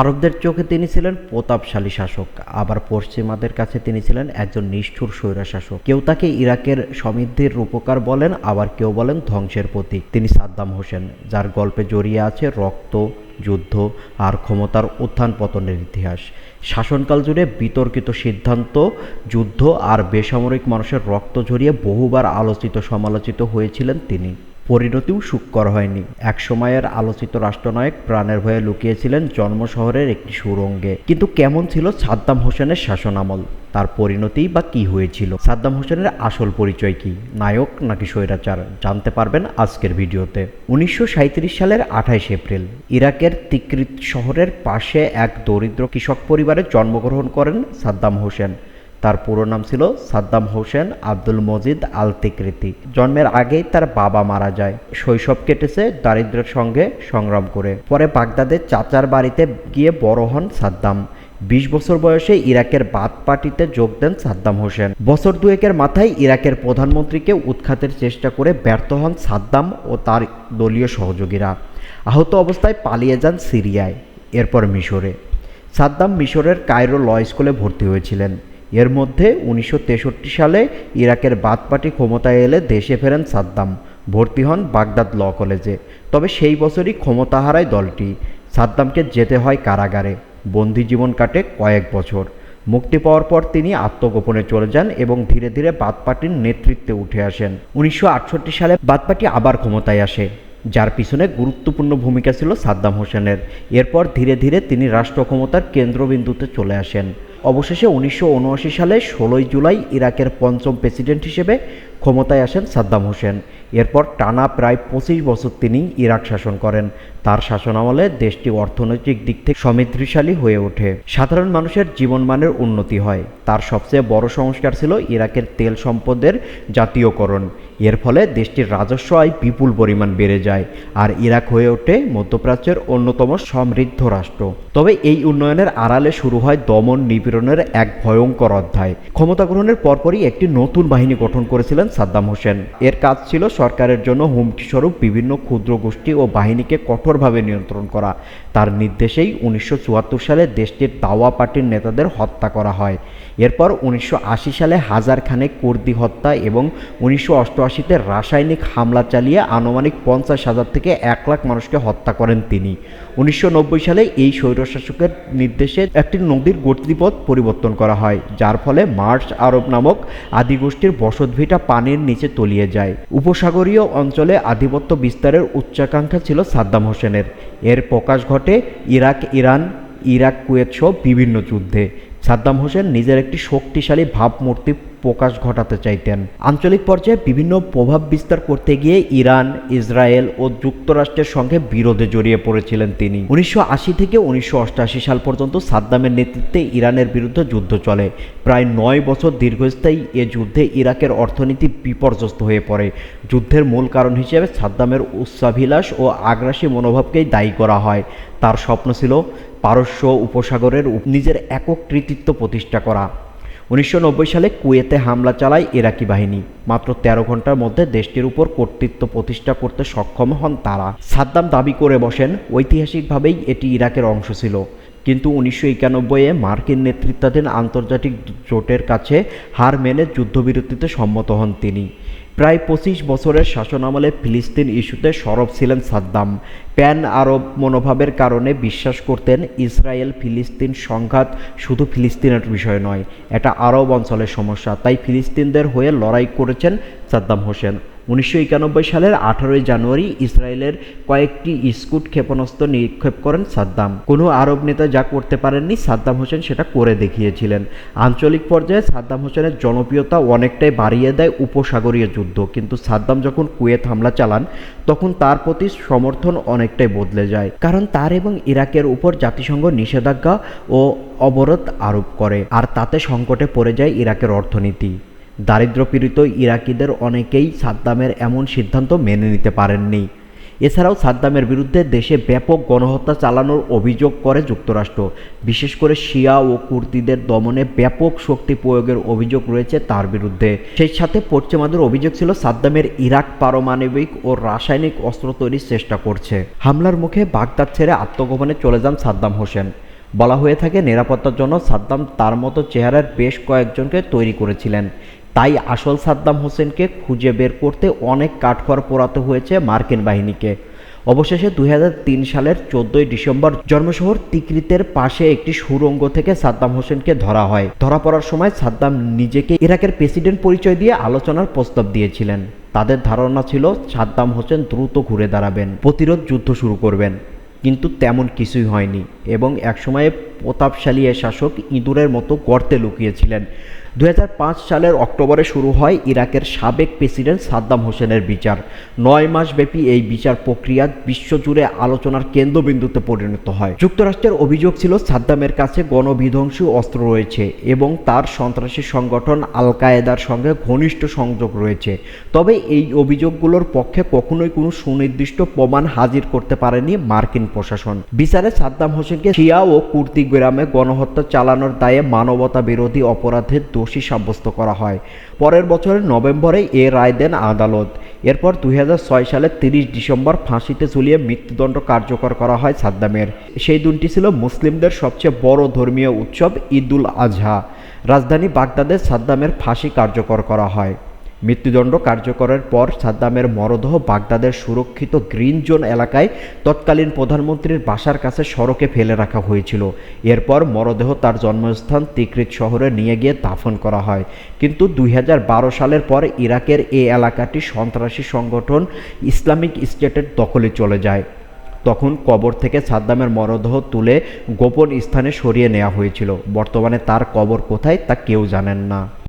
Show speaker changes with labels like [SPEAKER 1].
[SPEAKER 1] আরবদের চোখে তিনি ছিলেন প্রতাপশালী শাসক, আবার পশ্চিমাদের কাছে তিনি ছিলেন একজন নিষ্ঠুর স্বৈরশাসক কেউ তাকে ইরাকের সমৃদ্ধির রূপকার বলেন, আবার কেউ বলেন ধ্বংসের প্রতীক। তিনি সাদ্দাম হোসেন, যার গল্পে জড়িয়ে আছে রক্ত, যুদ্ধ আর ক্ষমতার উত্থান পতনের ইতিহাস। শাসনকাল জুড়ে বিতর্কিত সিদ্ধান্ত, যুদ্ধ আর বেসামরিক মানুষের রক্ত ঝরিয়ে বহুবার আলোচিত সমালোচিত হয়েছিলেন তিনি। পরিণতিও সুখকর হয়নি। এক সময়ের আলোচিত রাষ্ট্রনায়ক প্রাণের ভয়ে লুকিয়েছিলেন জন্ম শহরের একটি সুরঙ্গে। কিন্তু কেমন ছিল সাদ্দাম হোসেনের শাসনামল? তার পরিণতি বা কি হয়েছিল? সাদ্দাম হোসেনের আসল পরিচয় কি? নায়ক নাকি স্বৈরাচার? জানতে পারবেন আজকের ভিডিওতে। উনিশশো সাঁইত্রিশ সালের আঠাইশ এপ্রিল, ইরাকের তিকরিত শহরের পাশে এক দরিদ্র কৃষক পরিবারে জন্মগ্রহণ করেন সাদ্দাম হোসেন। তার পুরো নাম ছিল সাদ্দাম হোসেন আব্দুল মজিদ আল তিকরিতি জন্মের আগেই তার বাবা মারা যায়। শৈশব কেটেছে দারিদ্রের সঙ্গে সংগ্রাম করে। পরে বাগদাদের চাচার বাড়িতে গিয়ে বড় হন সাদ্দাম। বিশ বছর বয়সে ইরাকের বাদ পার্টিতে যোগ দেন সাদ্দাম হোসেন। বছর দুয়েকের মাথায় ইরাকের প্রধানমন্ত্রীকে উৎখাতের চেষ্টা করে ব্যর্থ হন সাদ্দাম ও তার দলীয় সহযোগীরা। আহত অবস্থায় পালিয়ে যান সিরিয়ায়, এরপর মিশরে। সাদ্দাম মিশরের কায়রো ল স্কুলে ভর্তি হয়েছিলেন। এর মধ্যে উনিশশো তেষট্টি সালে ইরাকের বাদ পার্টি ক্ষমতায় এলে দেশে ফেরেন সাদ্দাম। ভর্তি হন বাগদাদ ল কলেজে। তবে সেই বছরই ক্ষমতা হারায় দলটি। সাদ্দামকে যেতে হয় কারাগারে। বন্দি জীবন কাটে কয়েক বছর। মুক্তি পাওয়ার পর তিনি আত্মগোপনে চলে যান এবং ধীরে ধীরে বাদ পার্টির নেতৃত্বে উঠে আসেন। উনিশশো আটষট্টি সালে বাদ পার্টি আবার ক্ষমতায় আসে। যার পিছনে গুরুত্বপূর্ণ ভূমিকা ছিল সাদ্দাম হোসেনের। এরপর ধীরে ধীরে তিনি রাষ্ট্র ক্ষমতার কেন্দ্রবিন্দুতে চলে আসেন। অবশেষে উনিশশো উনআশি সালে ষোলোই জুলাই ইরাকের পঞ্চম প্রেসিডেন্ট হিসেবে ক্ষমতায় আসেন সাদ্দাম হোসেন। এরপর টানা প্রায় পঁচিশ বছর তিনি ইরাক শাসন করেন। তার শাসনামলে দেশটি অর্থনৈতিক দিক থেকে সমৃদ্ধিশালী হয়ে ওঠে। সাধারণ মানুষের জীবনমানের উন্নতি হয়। তার সবচেয়ে বড় সংস্কার ছিল ইরাকের তেল সম্পদের জাতীয়করণ। এর ফলে দেশটির রাজস্ব আয় বিপুল পরিমাণ বেড়ে যায় আর ইরাক হয়ে ওঠে মধ্যপ্রাচ্যের অন্যতম সমৃদ্ধ রাষ্ট্র। তবে এই উন্নয়নের আড়ালে শুরু হয় দমন নিপীড়নের এক ভয়ঙ্কর অধ্যায়। ক্ষমতা গ্রহণের পরপরই একটি নতুন বাহিনী গঠন করেছিলেন সাদ্দাম হোসেন। এর কাজ ছিল সরকারের জন্য হুমকিস্বরূপ বিভিন্ন ক্ষুদ্র গোষ্ঠী ও বাহিনীকে কঠোরভাবে নিয়ন্ত্রণ করা। তার নির্দেশেই উনিশশো চুয়াত্তর সালে দেশটির দাওয়া পার্টির নেতাদের হত্যা করা হয়। এরপর উনিশশো আশি সালে হাজার খানেক কুর্দি হত্যা এবং উনিশশো অষ্টআশিতে রাসায়নিক হামলা চালিয়ে আনুমানিক পঞ্চাশ হাজার থেকে এক লাখ মানুষকে হত্যা করেন তিনি। উনিশশো নব্বই সালে এই স্বৈরশাসকের নির্দেশে একটি নদীর গতিপথ পরিবর্তন করা হয়, যার ফলে মার্চ আরব নামক আদিগোষ্ঠীর বসতভিটা পানির নিচে তলিয়ে যায়। উপসাগরীয় অঞ্চলে আধিপত্য বিস্তারের উচ্চাকাঙ্ক্ষা ছিল সাদ্দাম হোসেনের। এর প্রকাশ ঘটে ইরাক ইরান ইরাক কুয়েত সহ বিভিন্ন যুদ্ধে। সাদ্দাম হোসেন নিজের একটি শক্তিশালী ভাবমূর্তি প্রকাশ ঘটাতে চাইতেন। আঞ্চলিক পর্যায়ে বিভিন্ন প্রভাব বিস্তার করতে গিয়ে ইরান, ইসরায়েল ও যুক্তরাষ্ট্রের সঙ্গে বিরোধে জড়িয়ে পড়েছিলেন তিনি। উনিশশো আশি থেকে উনিশশো সাল পর্যন্ত সাদ্দামের নেতৃত্বে ইরানের বিরুদ্ধে যুদ্ধ চলে। প্রায় নয় বছর দীর্ঘস্থায়ী এ যুদ্ধে ইরাকের অর্থনীতি বিপর্যস্ত হয়ে পড়ে। যুদ্ধের মূল কারণ হিসেবে সাদ্দামের উচ্চাভিলাষ ও আগ্রাসী মনোভাবকেই দায়ী করা হয়। তার স্বপ্ন ছিল পারস্য উপসাগরের নিজের একক কৃতিত্ব প্রতিষ্ঠা করা। উনিশশো নব্বই সালে কুয়েতে হামলা চালায় ইরাকি বাহিনী। মাত্র তেরো ঘণ্টার মধ্যে দেশটির উপর কর্তৃত্ব প্রতিষ্ঠা করতে সক্ষম হন তারা। সাদ্দাম দাবি করে বসেন, ঐতিহাসিকভাবেই এটি ইরাকের অংশ ছিল। কিন্তু উনিশশো একানব্বইয়ে মার্কিন নেতৃত্বাধীন আন্তর্জাতিক জোটের কাছে হার মেনে যুদ্ধবিরতিতে সম্মত হন তিনি। প্রায় পঁচিশ বছরের শাসনামলে ফিলিস্তিন ইস্যুতে সরব ছিলেন সাদ্দাম। প্যান আরব মনোভাবের কারণে বিশ্বাস করতেন ইসরায়েল ফিলিস্তিন সংঘাত শুধু ফিলিস্তিনের বিষয় নয়, এটা আরব অঞ্চলের সমস্যা। তাই ফিলিস্তিনদের হয়ে লড়াই করেছেন সাদ্দাম হোসেন। উনিশশো একানব্বই সালের আঠারোই জানুয়ারি ইসরায়েলের কয়েকটি স্কুট ক্ষেপণাস্ত্র নিক্ষেপ করেন সাদ্দাম। কোনো আরব নেতা যা করতে পারেননি, সাদ্দাম হোসেন সেটা করে দেখিয়েছিলেন। আঞ্চলিক পর্যায়ে সাদ্দাম হোসেনের জনপ্রিয়তা অনেকটাই বাড়িয়ে দেয় উপসাগরীয় যুদ্ধ। কিন্তু সাদ্দাম যখন কুয়েত হামলা চালান, তখন তার প্রতি সমর্থন অনেকটাই বদলে যায়। কারণ তার এবং ইরাকের উপর জাতিসংঘ নিষেধাজ্ঞা ও অবরোধ আরোপ করে। আর তাতে সংকটে পড়ে যায় ইরাকের অর্থনীতি। দারিদ্রপীড়িত ইরাকিদের অনেকেই সাদ্দামের এমন সিদ্ধান্ত মেনে নিতে পারেননি। এছাড়াও সাদ্দামের বিরুদ্ধে দেশে ব্যাপক গণহত্যা চালানোর অভিযোগ করে যুক্তরাষ্ট্র। বিশেষ করে শিয়া ও কুর্দিদের দমনে ব্যাপক শক্তি প্রয়োগের অভিযোগ রয়েছে তার বিরুদ্ধে। সেই সাথে পশ্চিমাদের অভিযোগ ছিল, সাদ্দামের ইরাক পারমাণবিক ও রাসায়নিক অস্ত্র তৈরির চেষ্টা করছে। হামলার মুখে বাগদাদ ছেড়ে আত্মগোপনে চলে যান সাদ্দাম হোসেন। বলা হয়ে থাকে, নিরাপত্তার জন্য সাদ্দাম তার মতো চেহারার বেশ কয়েকজনকে তৈরি করেছিলেন। তাই আসল সাদ্দাম হোসেনকে খুঁজে বের করতে অনেক কাঠখড় পোড়াতে হয়েছে মার্কিন বাহিনীকে। অবশেষে দুই হাজার তিন সালের চোদ্দই ডিসেম্বর জন্মশহর তিকরিতের পাশে একটি সুড়ঙ্গ থেকে সাদ্দাম হোসেনকে ধরা হয়। ধরা পড়ার সময় সাদ্দাম নিজেকে ইরাকের প্রেসিডেন্ট পরিচয় দিয়ে আলোচনার প্রস্তাব দিয়েছিলেন। তাদের ধারণা ছিল সাদ্দাম হোসেন দ্রুত ঘুরে দাঁড়াবেন, প্রতিরোধ যুদ্ধ শুরু করবেন। কিন্তু তেমন কিছুই হয়নি এবং একসময়ে প্রতাপশালী এ শাসক ইঁদুরের মতো গর্তে লুকিয়েছিলেন। দুই হাজার পাঁচ সালের অক্টোবরে শুরু হয় ইরাকের সাবেক প্রেসিডেন্ট সাদ্দাম হোসেনের বিচার। নয় মাসব্যাপী এই বিচার প্রক্রিয়া বিশ্বজুড়ে আলোচনার কেন্দ্রবিন্দুতে পরিণত হয়। যুক্তরাষ্ট্রের অভিযোগ ছিল, সাদ্দামের কাছে গণবিধ্বংসী অস্ত্র রয়েছে এবং তার সন্ত্রাসী সংগঠন আল কায়েদার সঙ্গে ঘনিষ্ঠ সংযোগ রয়েছে। তবে এই অভিযোগগুলোর পক্ষে কখনোই কোনো সুনির্দিষ্ট প্রমাণ হাজির করতে পারেনি মার্কিন প্রশাসন। বিচারে সাদ্দাম হোসেনকে শিয়া ও কুর্তি গ্রামে গণহত্যা চালানোর দায়ে মানবতা বিরোধী অপরাধের দোষী সাব্যস্ত করা হয়। পরের বছরের নভেম্বরে এ রায় দেন আদালত। এরপর দুই সালের তিরিশ ডিসেম্বর ফাঁসিতে ঝুলিয়ে মৃত্যুদণ্ড কার্যকর করা হয় সাদ্দামের। সেই দিনটি ছিল মুসলিমদের সবচেয়ে বড় ধর্মীয় উৎসব ঈদুল আজহা। রাজধানী বাগদাদের সাদ্দামের ফাঁসি কার্যকর করা হয়। মৃত্যুদণ্ড কার্যকরের পর সাদ্দামের মরদেহ বাগদাদের সুরক্ষিত গ্রিন জোন এলাকায় তৎকালীন প্রধানমন্ত্রীর বাসার কাছে সড়কে ফেলে রাখা হয়েছিল। এরপর মরদেহ তার জন্মস্থান তিকৃত শহরে নিয়ে গিয়ে দাফন করা হয়। কিন্তু দুই হাজার বারো সালের পর ইরাকের এ এলাকাটি সন্ত্রাসী সংগঠন ইসলামিক স্টেটের দখলে চলে যায়। তখন কবর থেকে সাদ্দামের মরদেহ তুলে গোপন স্থানে সরিয়ে নেওয়া হয়েছিল। বর্তমানে তার কবর কোথায় তা কেউ জানেন না।